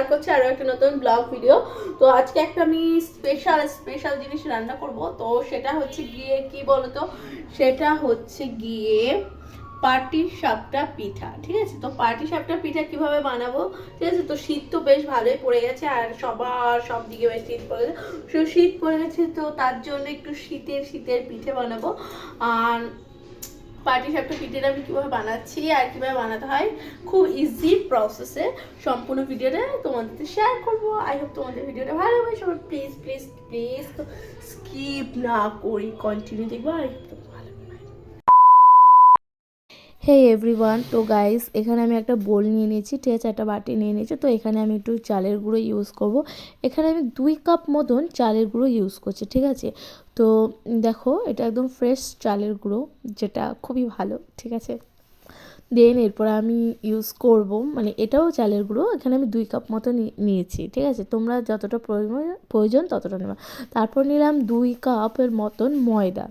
Share করছি আরও একটা নতুন ব্লগ ভিডিও তো আজকে একটা আমি স্পেশাল স্পেশাল জিনিস রান্না করব। তো সেটা হচ্ছে গিয়ে, কি বলতো? সেটা হচ্ছে গিয়ে পাটি সাপটা পিঠা, ঠিক আছে? তো পাটি সাপটা পিঠা কীভাবে বানাবো? ঠিক আছে? তো শীত তো বেশ ভালোই পড়ে গেছে, আর সবার সব দিকে বেশ শীত পড়ে গেছে। শীত পড়ে গেছে, তো তার জন্য একটু শীতের শীতের পিঠে বানাবো। আর পাটি সাপটা পিঠেটা আমি কীভাবে বানাচ্ছি আর কীভাবে বানাতে হয়, খুব ইজি প্রসেসে সম্পূর্ণ ভিডিওটা তোমাদের শেয়ার করব। আই হোপ তোমাদের ভিডিওটা ভালো হবে সবাই প্লিজ প্লিজ প্লিজ তো স্কিপ না করি কন্টিনিউ দেখব। আই হোপ তোমাদের ভালো লাগবে হে এভরিওয়ান তো গাইস এখানে আমি একটা বোল নিয়ে নিয়েছি, ঠিক আছে? একটা বাটি নিয়ে নিয়েছি, তো এখানে আমি একটু চালের গুঁড়ো ইউজ করব। এখানে আমি দুই কাপ মতন চালের গুঁড়ো ইউজ করছি, ঠিক আছে? তো দেখো, এটা একদম ফ্রেশ চালের গুঁড়ো, যেটা খুবই ভালো, ঠিক আছে? দেন এরপর আমি ইউজ করব মানে এটাও চালের গুঁড়ো, এখানে আমি দুই কাপ মতো নিয়েছি, ঠিক আছে? তোমরা যতটা প্রয়োজন ততটা নেবা। তারপর নিলাম দুই কাপের মতন ময়দা।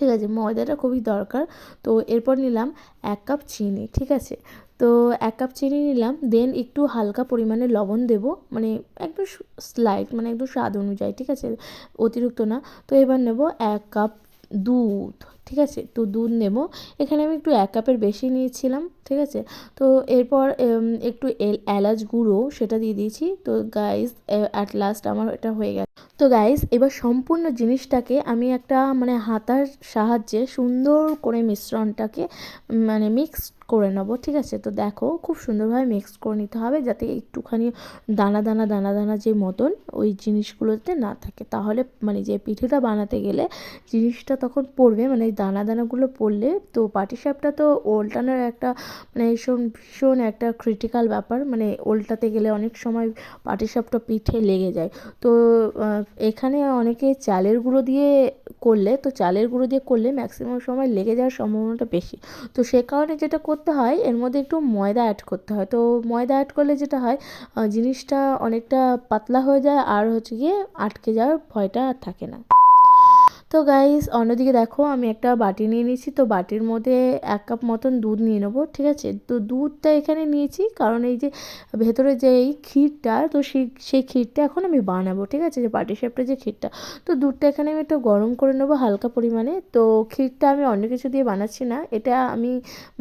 ঠিক আছে, ময়দাটা খুবই দরকার। তো এরপর নিলাম এক কাপ চিনি, ঠিক আছে? তো এক কাপ চিনি নিলাম দেন একটু হালকা পরিমাণে লবণ দেব মানে একটু স্লাইট মানে একটু স্বাদ অনুযায়ী, ঠিক আছে? অতিরিক্ত না। তো এবার নেব এক কাপ দুধ। ঠিক আছে? তো দুধ নেব। এখানে আমি একটু এক কাপের বেশি নিয়েছিলাম, ঠিক আছে? তো এরপর একটু এল- এলাচ গুঁড়ো সেটা দিয়ে দিয়েছি। তো গাইস অ্যাট লাস্ট আমার এটা হয়ে গেছে তো গাইস এবার সম্পূর্ণ জিনিসটাকে আমি একটা মানে হাতার সাহায্যে সুন্দর করে মিশ্রণটাকে মানে মিক্স করে নেব, ঠিক আছে? তো দেখো, খুব সুন্দরভাবে মিক্স করে নিতে হবে যাতে একটুখানি দানা দানা দানা দানা যে মতন ওই জিনিসগুলোতে না থাকে। তাহলে মানে যে পিঠেটা বানাতে গেলে জিনিসটা তখন পড়বে মানে দানা দানাগুলো পড়লে তো পাটিসাপটা তো ওল্টানোর একটা মানে ভীষণ ভীষণ একটা ক্রিটিক্যাল ব্যাপার। মানে ওল্টাতে গেলে অনেক সময় পাটিসাপটা পিঠে লেগে যায়। তো এখানে অনেকে চালের গুঁড়ো দিয়ে করলে, তো চালের গুঁড়ো দিয়ে করলে ম্যাক্সিমাম সময় লেগে যাওয়ার সম্ভাবনাটা বেশি। তো সে কারণে যেটা করতে হয়, এর মধ্যে একটু ময়দা অ্যাড করতে হয়। তো ময়দা অ্যাড করলে যেটা হয় জিনিসটা অনেকটা পাতলা হয়ে যায়, আর হচ্ছে গিয়ে আটকে যাওয়ার ভয়টা আর থাকে না। তো গাইস অন্যদিকে দেখো, আমি একটা বাটি নিয়ে নিয়েছি। তো বাটির মধ্যে এক কাপ মতন দুধ নিয়ে নেব, ঠিক আছে? তো দুধটা এখানে নিয়েছি, কারণ এই যে ভেতরে যে এই ক্ষীরটা, তো সেই সেই ক্ষীরটা এখন আমি বানাবো, ঠিক আছে? যে পাটি সাপটা যে ক্ষীরটা। তো দুধটা এখানে আমি একটু গরম করে নেব হালকা পরিমাণে। তো ক্ষীরটা আমি অন্য কিছু দিয়ে বানাচ্ছি না, এটা আমি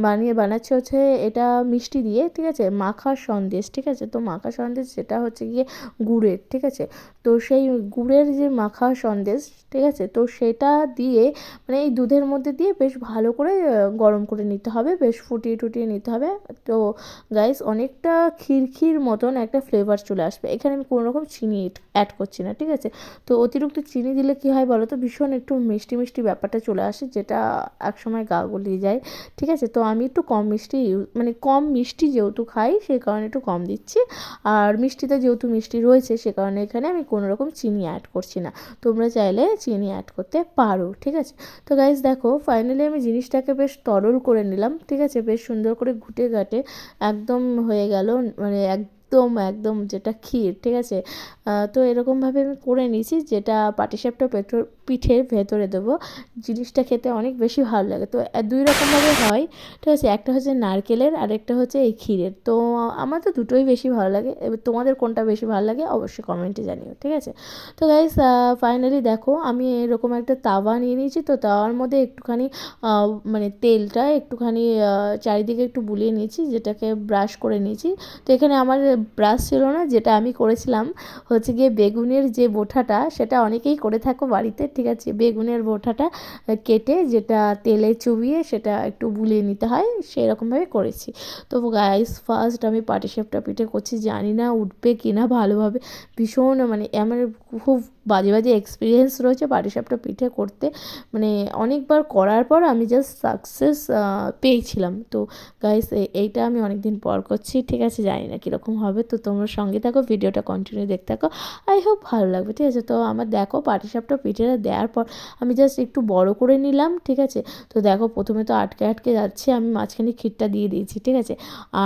বানিয়ে বানাচ্ছি হচ্ছে এটা মিষ্টি দিয়ে, ঠিক আছে? মাখা সন্দেশ, ঠিক আছে? তো মাখা সন্দেশ যেটা হচ্ছে গিয়ে গুড়ের, ঠিক আছে? তো সেই গুড়ের যে মাখা সন্দেশ, ঠিক আছে? তো সেটা দিয়ে মানে এই দুধের মধ্যে দিয়ে বেশ ভালো করে গরম করে নিতে হবে, বেশ ফুটিয়ে টুটিয়ে নিতে হবে। তো গাইস অনেকটা ক্ষীর মতন একটা ফ্লেভার চলে আসবে। এখানে আমি কোনো রকম চিনি অ্যাড করছি না, ঠিক আছে? তো অতিরিক্ত চিনি দিলে কী হয় বলো তো ভীষণ একটু মিষ্টি মিষ্টি ব্যাপারটা চলে আসে, যেটা একসময় গা গলিয়ে যায়, ঠিক আছে? তো আমি একটু কম মিষ্টি মানে কম মিষ্টি যেহেতু খাই সেই কারণে একটু কম দিচ্ছি। আর মিষ্টিতে যেহেতু মিষ্টি রয়েছে, সে কারণে এখানে আমি কোনো রকম চিনি অ্যাড করছি না। তোমরা চাইলে চিনি অ্যাড করতে পারো, ঠিক আছে? তো গাইজ দেখো ফাইনালি আমি জিনিসটাকে বেশ তরল করে নিলাম, ঠিক আছে? বেশ সুন্দর করে ঘুটে ঘাটে একদম হয়ে গেল মানে একদম একদম যেটা ক্ষীর, ঠিক আছে? তো এরকমভাবে আমি করে নিয়েছি, যেটা পাটিসাপটা পেট্রোল পিঠের ভেতরে দেবো। জিনিসটা খেতে অনেক বেশি ভালো লাগে। তো দুই রকমভাবে হয়, ঠিক আছে? একটা হচ্ছে নারকেলের আর একটা হচ্ছে এই ক্ষীরের। তো আমার তো দুটোই বেশি ভালো লাগে। এবার তোমাদের কোনটা বেশি ভালো লাগে অবশ্যই কমেন্টে জানিও, ঠিক আছে? তো গাইস ফাইনালি দেখো, আমি এরকম একটা তাওয়া নিয়ে নিয়েছি। তো তাওয়ার মধ্যে একটুখানি মানে তেলটা একটুখানি চারিদিকে একটু বুলিয়ে নিয়েছি, যেটাকে ব্রাশ করে নিয়েছি। তো এখানে আমার ব্রাশ ছিল না, যেটা আমি করেছিলাম হচ্ছে গিয়ে বেগুনের যে বোঠাটা, সেটা অনেকেই করে থাকো বাড়িতে, ঠিক আছে? বেগুনের বোঠাটা কেটে যেটা তেলে চুবিয়ে সেটা একটু বুলিয়ে নিতে হয়, সেরকমভাবে করেছি। তো গাইস ফার্স্ট আমি পাটিসাপটা পিঠে করছি, জানি না উঠবে কি না ভালোভাবে, ভীষণ মানে আমার খুব বাজে বাজে এক্সপিরিয়েন্স রয়েছে পাটিসাপটা পিঠে করতে। মানে অনেকবার করার পর আমি জাস্ট সাকসেস পেয়েছিলাম। তো গাইস এইটা আমি অনেক দিন পর করছি। ঠিক আছে, জানি না কীরকম হবে। তো তোমরা সঙ্গে থাকো, ভিডিওটা কন্টিনিউ দেখতে থাকো। আই হোপ ভালো লাগবে, ঠিক আছে? তো আমার দেখো পাটিসাপটা পিঠেটা দেওয়ার পর আমি জাস্ট একটু বড় করে নিলাম, ঠিক আছে? তো দেখো প্রথমে তো আটকে আটকে যাচ্ছে, আমি মাঝখানে ক্ষীরটা দিয়ে দিয়েছি, ঠিক আছে?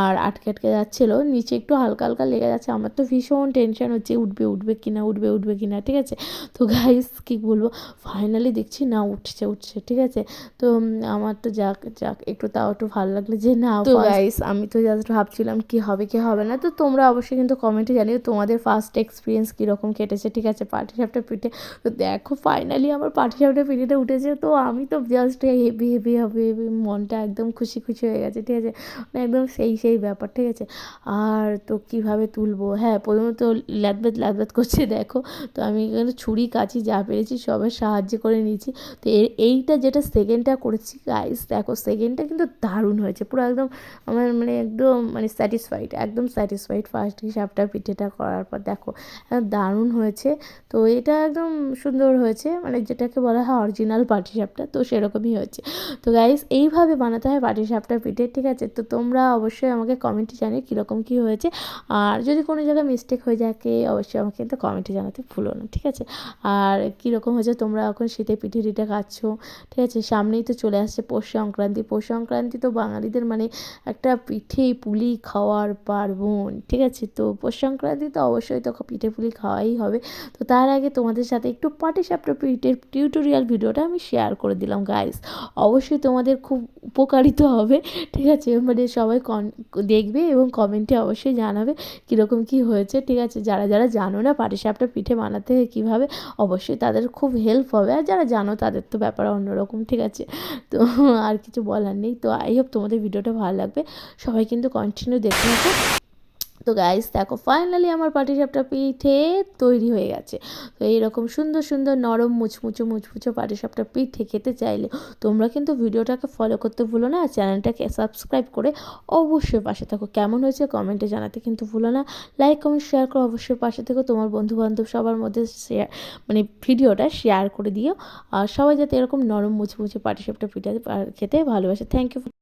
আর আটকে আটকে যাচ্ছিল, নিচে একটু হালকা হালকা লেগে যাচ্ছে। আমার তো ভীষণ টেনশন হচ্ছে, উঠবে উঠবে কিনা, উঠবে উঠবে কিনা, ঠিক আছে? আছে। তো গাইস কী বলব? ফাইনালি দেখছি না উঠছে উঠছে ঠিক আছে? তো আমার তো যাক যাক একটু তাও একটু ভালো লাগল যে না তো গাইস আমি তো জাস্ট ভাবছিলাম কি হবে কি হবে না? তো তোমরা অবশ্যই কিন্তু কমেন্টে জানিও তোমাদের ফার্স্ট এক্সপিরিয়েন্স কীরকম কেটেছে ঠিক আছে? পাটি সাপটা পিঠে। তো দেখো ফাইনালি আমার পাটি সাপটা পিঠেটা উঠেছে। তো আমি তো just heavy heavy heavy heavy মনটা একদম খুশি খুশি হয়ে গেছে ঠিক আছে? মানে একদম সেই সেই ব্যাপার ঠিক আছে? আর তো কীভাবে তুলবো? হ্যাঁ প্রথমে তো ল্যাদব্যাদ করছে দেখো। তো আমি এখানে ছুরি কাচি যা পেরেছি সবার সাহায্য করে নিয়েছি। তো এইটা যেটা সেকেন্ডটা করেছি গাইস দেখো সেকেন্ডটা কিন্তু দারুণ হয়েছে। পুরো একদম আমার মানে একদম মানে স্যাটিসফাইড একদম স্যাটিসফাইড ফার্স্ট হিসাবটা, পিঠেটা করার পর দেখো দারুণ হয়েছে। তো এটা একদম সুন্দর হয়েছে মানে যেটাকে বলা হয় অরিজিনাল পাটিসাপটা তো সেরকমই হয়েছে। তো গাইস এইভাবে বানাতে হয় পাটিসাপটা পিঠে, ঠিক আছে? তো তোমরা অবশ্যই আমাকে কমেন্টে জানিয়ে কীরকম কী হয়েছে। আর যদি কোনো জায়গায় মিস্টেক হয়ে থাকে অবশ্যই আমাকে কিন্তু কমেন্টে জানাতে ভুলো না, ঠিক আছে? আর কীরকম হয়েছে? তোমরা এখন শীতে পিঠে টিঠে খাচ্ছো, ঠিক আছে? সামনেই তো চলে আসছে পৌষ সংক্রান্তি। পৌষ সংক্রান্তি তো বাঙালিদের মানে একটা পিঠে পুলি খাওয়ার পার্বণ, ঠিক আছে? তো পৌষ সংক্রান্তি তো অবশ্যই তো পিঠে পুলি খাওয়াই হবে। তো তার আগে তোমাদের সাথে একটু পাটিসাপটা পিঠের টিউটোরিয়াল ভিডিওটা আমি শেয়ার করে দিলাম গাইস অবশ্যই তোমাদের খুব উপকারিত হবে, ঠিক আছে? মানে সবাই কন দেখবে এবং কমেন্টে অবশ্যই জানাবে কীরকম কী হয়েছে, ঠিক আছে? যারা যারা জানো না পাটিসাপটা পিঠে বানাতে কীভাবে? অবশ্যই তাদের খুব হেল্প হবে। আর যারা জানো তাদের তো ব্যাপার অন্যরকম, ঠিক আছে? তো আর কিছু বলার নেই। তো আই হোপ তোমাদের ভিডিওটা ভালো লাগবে। সবাই কিন্তু কন্টিনিউ দেখে তো গাইস দেখো ফাইনালি আমার পাটিসাপটা পিঠে তৈরি হয়ে গেছে। তো এইরকম সুন্দর সুন্দর নরম মুচমুচো মুচমুচো পাটিসাপটা পিঠে খেতে চাইলে তোমরা কিন্তু ভিডিওটাকে ফলো করতে ভুলো না আর চ্যানেলটাকে সাবস্ক্রাইব করে অবশ্যই পাশে থাকো। কেমন হয়েছে কমেন্টে জানাতে কিন্তু ভুলো না। লাইক কমেন্ট শেয়ার করো অবশ্যই পাশে থেকো। তোমার বন্ধু বান্ধব সবার মধ্যে শেয়ার মানে ভিডিওটা শেয়ার করে দিও। আর সবাই যাতে এরকম নরম মুচমুচে পাটিসাপটা পিঠে খেতে ভালোবাসে। Thank you